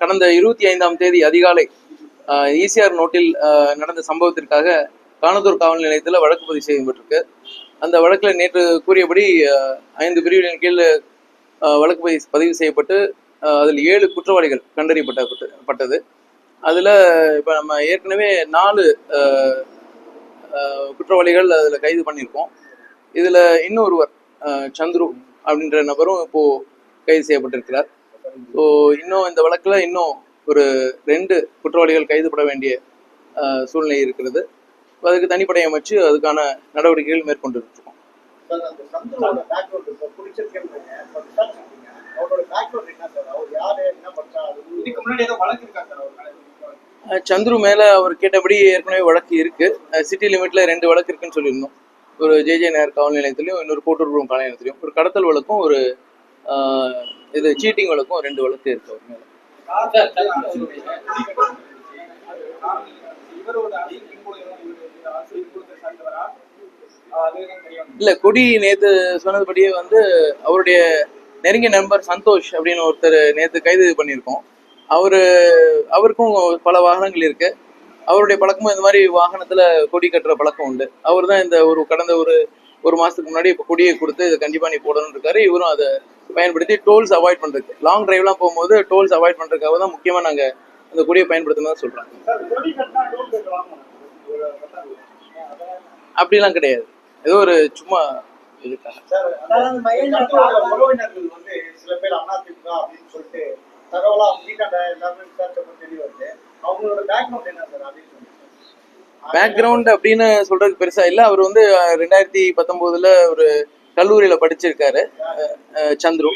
கடந்த இருபத்தி ஐந்தாம் தேதி அதிகாலை ஈசிஆர் நோட்டில் நடந்த சம்பவத்திற்காக காணத்தூர் காவல் நிலையத்தில் வழக்கு பதிவு செய்யப்பட்டிருக்கு. அந்த வழக்கில் நேற்று கூறியபடி ஐந்து பிரிவுகளின் கீழ் வழக்கு பதிவு பதிவு செய்யப்பட்டு அதில் ஏழு குற்றவாளிகள் கண்டறியப்பட்ட பட்டது அதில் இப்போ நம்ம ஏற்கனவே நாலு குற்றவாளிகள் அதில் கைது பண்ணியிருக்கோம். இதில் இன்னொருவர் சந்துரு அப்படின்ற நபரும் இப்போ கைது செய்யப்பட்டிருக்கிறார். ஸோ இன்னும் இந்த வழக்கில் இன்னும் ஒரு ரெண்டு குற்றவாளிகள் கைதுபட வேண்டிய சூழ்நிலை இருக்கிறது. அதுக்கு தனிப்படை அமைச்சு அதுக்கான நடவடிக்கைகள் மேற்கொண்டு இருக்கோம் சந்துரு மேல அவர் கேட்டபடி ஏற்கனவே வழக்கு இருக்கு. சிட்டி லிமிட்ல ரெண்டு வழக்கு இருக்குன்னு சொல்லியிருந்தோம். ஒரு ஜேஜே நகர் காவல் நிலையத்திலையும் இன்னொரு கோட்டூர்புரம் காவல் நிலையத்திலையும். ஒரு கடத்தல் வழக்கும் ஒரு இது சீட்டிங் வழக்கும் ரெண்டு வழக்கு இருக்கு இல்ல கொடி நேத்து சொன்னதுபடியே வந்து அவருடைய நெருங்கிய நண்பர் சந்தோஷ் அப்படின்னு ஒருத்தர் நேத்து கைது பண்ணியிருக்கோம். அவரு அவருக்கும் பல வாகனங்கள் இருக்கு. அவருடைய பழக்கமும் இந்த மாதிரி வாகனத்துல கொடி கட்டுற பழக்கம் உண்டு. அவர் தான் இந்த ஒரு கடந்த ஒரு ஒரு மாசத்துக்கு முன்னாடி இப்போ கொடியை கொடுத்து இதை கண்டிப்பாக நீ போடணும்னு இருக்காரு. இவரும் அதை பயன்படுத்தி டோல்ஸ் அவாய்ட் பண்ணுறதுக்கு லாங் டிரைவ்லாம் போகும்போது டோல்ஸ் அவாய்ட் பண்ணுறதுக்காக தான் முக்கியமாக நாங்கள் அந்த கொடியை பயன்படுத்தணும் தான் சொல்றாங்க. அப்படிலாம் கிடையாது. ஏதோ ஒரு சும்மா இதுக்காக அப்படின்னு விசாரிச்சப்போ தெரிய வருது. அவங்களோட பேக்ரவுண்ட் என்ன சார்? அப்படின்னு பேக்ரவுண்ட் அப்படின்னு சொல்றதுக்கு பெருசா இல்ல. அவர் வந்து ரெண்டாயிரத்தி பத்தொன்பதுல ஒரு கல்லூரியில படிச்சிருக்காரு. சந்துரு.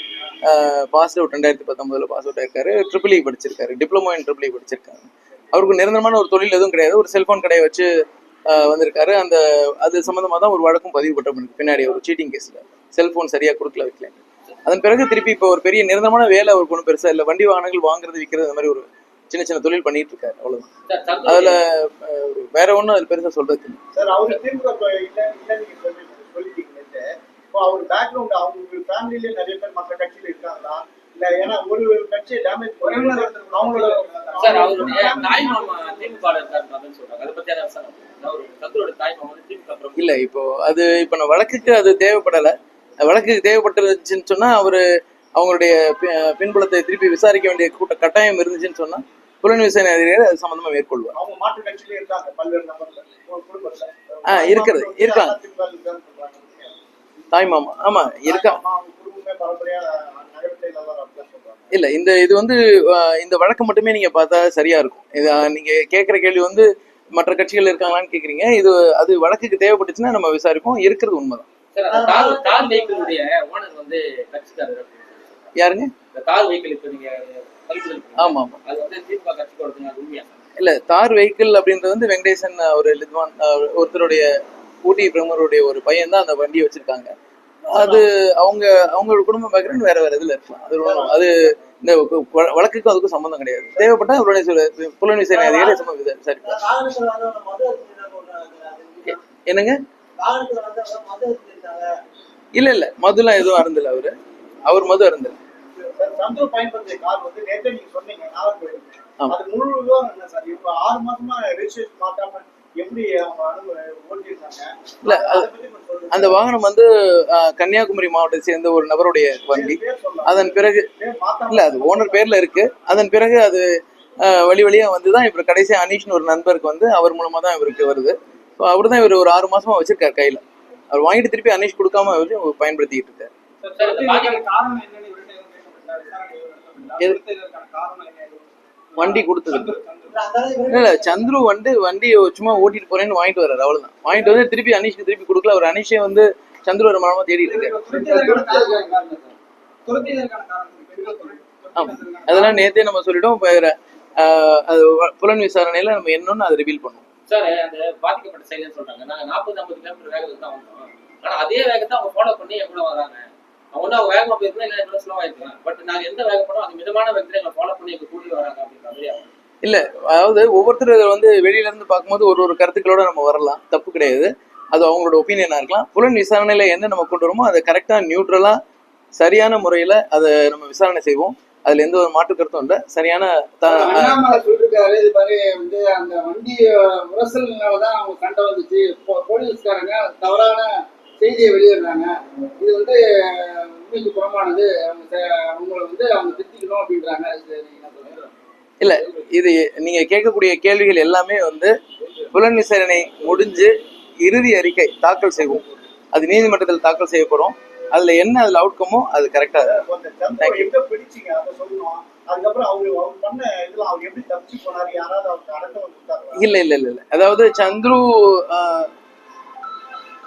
பாஸ் அவுட் ரெண்டாயிரத்தி பத்தொன்பதுல பாஸ் அவுட் ஆயிருக்காரு. ட்ரிபிள் இ e படிச்சிருக்காரு. டிப்ளமோ இன் ட்ரிபிள் இ படிச்சிருக்காரு. அவருக்கு நிரந்தரமான ஒரு தொழில் எதுவும் கிடையாது. ஒரு செல்போன் கடையை வச்சு அஹ், வந்திருக்காரு. அந்த அது சம்பந்தமா தான் ஒரு வழக்கும் பதிவு பட்ட பின்னாடி ஒரு சீட்டிங் கேஸ்ல செல்போன் சரியா கொடுக்கல வைக்கல. அதன் பிறகு திருப்பி இப்போ ஒரு பெரிய நிரந்தரமான வேலை அவருக்கு ஒன்றும் பெருசா இல்லை. வண்டி வாகனங்கள் வாங்குறது விற்கிறது அந்த மாதிரி ஒரு சின்ன சின்ன தொழில் பண்ணிட்டு இருக்காரு அவ்வளவுதான். அதுல வேற ஒன்றும் அது பெருசா சொல்றது இல்லை. சார் அவரு திமுக இல்ல இல்ல நீங்க சொல்லி சொல்லிட்டீங்க இப்போ அவர் பேக்ரவுண்ட் அவங்க ஃபேமிலிலே நிறைய பேர் மற்ற கட்சியில இருக்காங்களா? இல்ல ஏன்னா ஒரு டேமேஜ் அவங்களோட சார் அவருடைய தாய் மாமா திமுக சொல்றாங்க. அதை பத்தி தாய் மாமா திமுக. இல்ல இப்போ அது இப்போ நான் வழக்குக்கு அது தேவைப்படல. வழக்குக்கு தேவைப்பட்டுருச்சுன்னு சொன்னா அவரு அவங்களுடைய பின்புலத்தை திருப்பி விசாரிக்க வேண்டிய கூட்ட கட்டாயம் இருந்துச்சுன்னு சொன்னா புலன் விசாரணை அதிகாரி அது சம்பந்தமா மேற்கொள்வார். ஆ, இருக்கிறது, இருக்காங்க. தாய் மாமா ஆமா இருக்கா. இல்ல இந்த இது வந்து இந்த வழக்கு மட்டுமே நீங்க பார்த்தா சரியா இருக்கும். இது நீங்க கேட்குற கேள்வி வந்து மற்ற கட்சிகள் இருக்காங்களான்னு கேக்குறீங்க இது அது வழக்குக்கு தேவைப்பட்டுச்சுன்னா நம்ம விசாரிப்போம். இருக்கிறது உண்மைதான். யாருங்க? கார் வெஹிக்கிள் இப்போ நீங்க பரிசீலனை பண்ணீங்க. ஆமா ஆமா. அது வந்து திமுக கட்சிக்கு அது உண்மையா? சார்? இல்ல தார் வெஹிக்கிள் அப்படின்றது வந்து வெங்கடேசன் ஒரு லித்வான் ஒருத்தருடைய ஊட்டி பிரமுகருடைய ஒரு பையன் தான் அந்த வண்டியை வச்சிருக்காங்க. அது அவங்க அவங்களோட குடும்ப பேக்ரவுண்ட் வேற வேற இதுல இருக்கலாம் அது அது இந்த வழக்குக்கும் அதுக்கும் சம்பந்தம் கிடையாது. தேவைப்பட்டா அவருடைய புலன் விசாரணை அதிகாரி அருந்தினா என்னங்க? இல்ல இல்ல மதுலாம் எதுவும் அருந்தல அவரு. அவர் மது அருந்தல. சார், சந்துரு பயன்படுத்திய கார் வந்து நேற்று நீங்க சொன்னீங்க நாகர்கோவில் ஆமா. அது முழு விவரம் என்ன சார் இவங்க ஆறு மாசமா ரெஜிஸ்ட்ரேஷன் மாட்டாம எப்படி அவங்க அனுபவ ஓட்டிருக்காங்க இல்ல. அந்த வாகனம் வந்து கன்னியாகுமரி மாவட்டத்தை சேர்ந்த ஒரு நபருடைய வண்டி. அதன் பிறகு இல்ல அது ஓனர் பேர்ல இருக்கு அதன் பிறகு அது வழி வழியா வந்து தான் இவர் கடைசி அனீஷ்னு ஒரு நண்பருக்கு வந்து அவர் மூலமா தான் இவருக்கு வருது அவர் தான் இவர் ஒரு ஆறு மாசமா வச்சிருக்காரு கையில அவர் வாங்கிட்டு திருப்பி அனீஷ் கொடுக்காம அவர் பயன்படுத்திட்டு இருக்காரு வண்டி கொடுத்தது. இல்ல சந்துரு வந்து வண்டி சும்மா ஓட்டிட்டு போறேன்னு வாங்கிட்டு வர்றாரு அவ்வளவுதான். வாங்கிட்டு வந்து திருப்பி அனீஷ்க்கு திருப்பி கொடுக்கல அவர் அனீஷே வந்து சந்துரு ஒரு மரமா தேடிட்டு இருக்காரு. அதெல்லாம் நேத்தே நம்ம சொல்லிட்டோம் இப்ப அது புலன் விசாரணையில நம்ம என்னன்னு அதை ரிவீல் பண்ணுவோம். சார் அந்த பாதிக்கப்பட்ட செயலன்னு சொல்றாங்க. நாங்க நாற்பது ஐம்பது கிலோமீட்டர் வேகத்துக்கு தான் வந்தோம். ஆனா அதே வேகத்தை அவங்க ஃபாலோ பண்ணி எவ்வளவு வராங்க. அவங்க வந்து அவங்க வேகமா போயிருந்தா இல்லை என்னோட ஸ்லோவா இருக்கலாம் பட் நாங்க எந்த வேகம் பண்ணோம் அது மிதமான வேகத்துல எங்களை ஃபாலோ பண்ணி எங்க கூடி வராங்க அப்படின்ற மாதிரி அவங்க அதாவது ஒவ்வொருத்தர் இதை வந்து வெளியில இருந்து பார்க்கும்போது ஒரு ஒரு கருத்துக்களோட நம்ம வரலாம். தப்பு கிடையாது. அது அவங்களோட ஒப்பீனியனா இருக்கலாம். புலன் விசாரணையில என்ன நம்ம கொண்டு வரோமோ அதை கரெக்டா நியூட்ரலா சரியான முறையில அதை நம்ம விசாரணை செய்வோம். அதுல எந்த ஒரு மாற்று கருத்தும் இல்லை. சரியான சொல்லிருக்காரு இது மாதிரி வந்து அந்த வண்டி முரசல்னாலதான் அவங்க சண்டை வந்துச்சு. போலீஸ்காரங்க தவறான செய்தியை வெளியிடுறாங்க. இது வந்து உண்மைக்கு புறமானது அவங்க அவங்கள வந்து அவங்க திட்டிக்கணும் அப்படின்றாங்க? இல்ல இது நீங்க கேட்கக்கூடிய கேள்விகள் எல்லாமே வந்து புலன் விசாரணை முடிஞ்சு இறுதி அறிக்கை தாக்கல் செய்வோம். அது நீதிமன்றத்தில் தாக்கல் செய்யப்படும். அதுல என்ன அதுல அவுட்கமோ அது கரெக்டா இப்போ அந்த சந்திரன் எங்க பிடிச்சீங்க? அதை சொல்லணும் அதுக்கப்புறம் அவங்க அவங்க பண்ண இதெல்லாம் அவங்க எப்படி தப்பிச்சு போனாரு? யாராவது அவருக்கு அடக்கம் கொடுத்தாங்களா? இல்ல இல்ல இல்ல இல்ல. அதாவது சந்துரு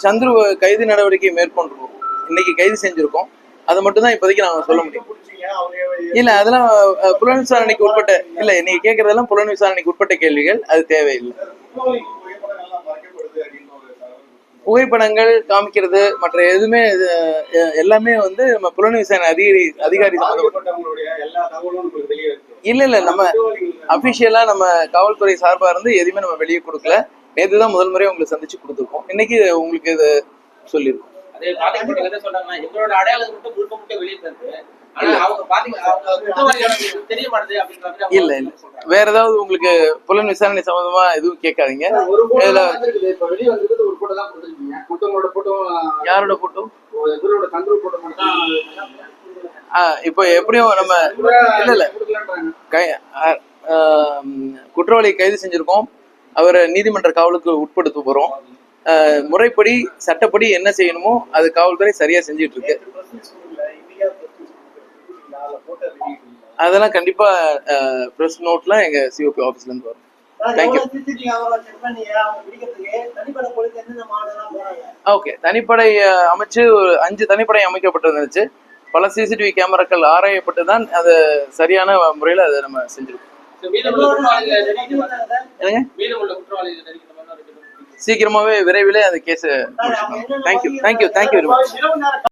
சந்துரு கைது நடவடிக்கை மேற்கொண்டிருக்கோம். இன்னைக்கு கைது செஞ்சிருக்கோம். அதை மட்டும் தான் இப்போதைக்கு நாங்க சொல்ல முடியும். இல்ல அதெல்லாம் புலன் விசாரணைக்கு உட்பட்ட இல்ல நீங்க கேக்குறதெல்லாம் புலன் விசாரணைக்கு உட்பட்ட கேள்விகள் அது தேவையில்லை. புகைப்படங்கள் காமிக்கிறது மற்ற எதுவுமே எல்லாமே வந்து நம்ம புலன் விசாரணை அதிகாரி அதிகாரி இல்ல இல்ல நம்ம அபிஷியலா நம்ம காவல்துறை சார்பா இருந்து எதுவுமே நம்ம வெளியே கொடுக்கல. நேற்று தான் முதல் முறையா உங்களுக்கு சந்திச்சு கொடுத்துருக்கோம். இன்னைக்கு உங்களுக்கு இது சொல்லியிருக்கோம். அதே அடையாளம் மட்டும் முழுக்க முழுக்க வெளியே இல்ல. இல்ல வேற ஏதாவது உங்களுக்கு புலன் விசாரணை சம்பந்தமா எதுவும் கேட்காதீங்க. ஒரு போட்டோ இதுல- தான் வந்திருக்குது. இப்ப வெளியே வந்திருக்கிறது ஒரு போட்டோ தான் கொடுத்துருக்கீங்க. மற்றவங்களோட போட்டோ யாரோட போட்டோ இப்போ எப்படியும் நம்ம இல்ல இல்ல கொடுக்கலன்றாங்க கை அ- ஆம், குற்றவாளியை கைது செஞ்சிருக்கோம். அவரை நீதிமன்ற காவலுக்கு உட்படுத்த போறோம். முறைப்படி சட்டப்படி என்ன செய்யணுமோ அது காவல்துறை சரியா செஞ்சுட்டு இருக்கு அதெல்லாம் கண்டிப்பா பிரஸ் நோட்ல எங்க சிஓபி ஆபீஸ்ல இருந்து வரும். ஓகே தனிப்படை அமைச்சு ஒரு அஞ்சு தனிப்படை அமைக்கப்பட்டிருந்துச்சு. பல சிசிடிவி கேமராக்கள் ஆராயப்பட்டு தான் அது சரியான முறையில் அதை நம்ம செஞ்சிருக்கோம். என்னங்க? சீக்கிரமாவே விரைவிலே அந்த case thank you thank you thank you very much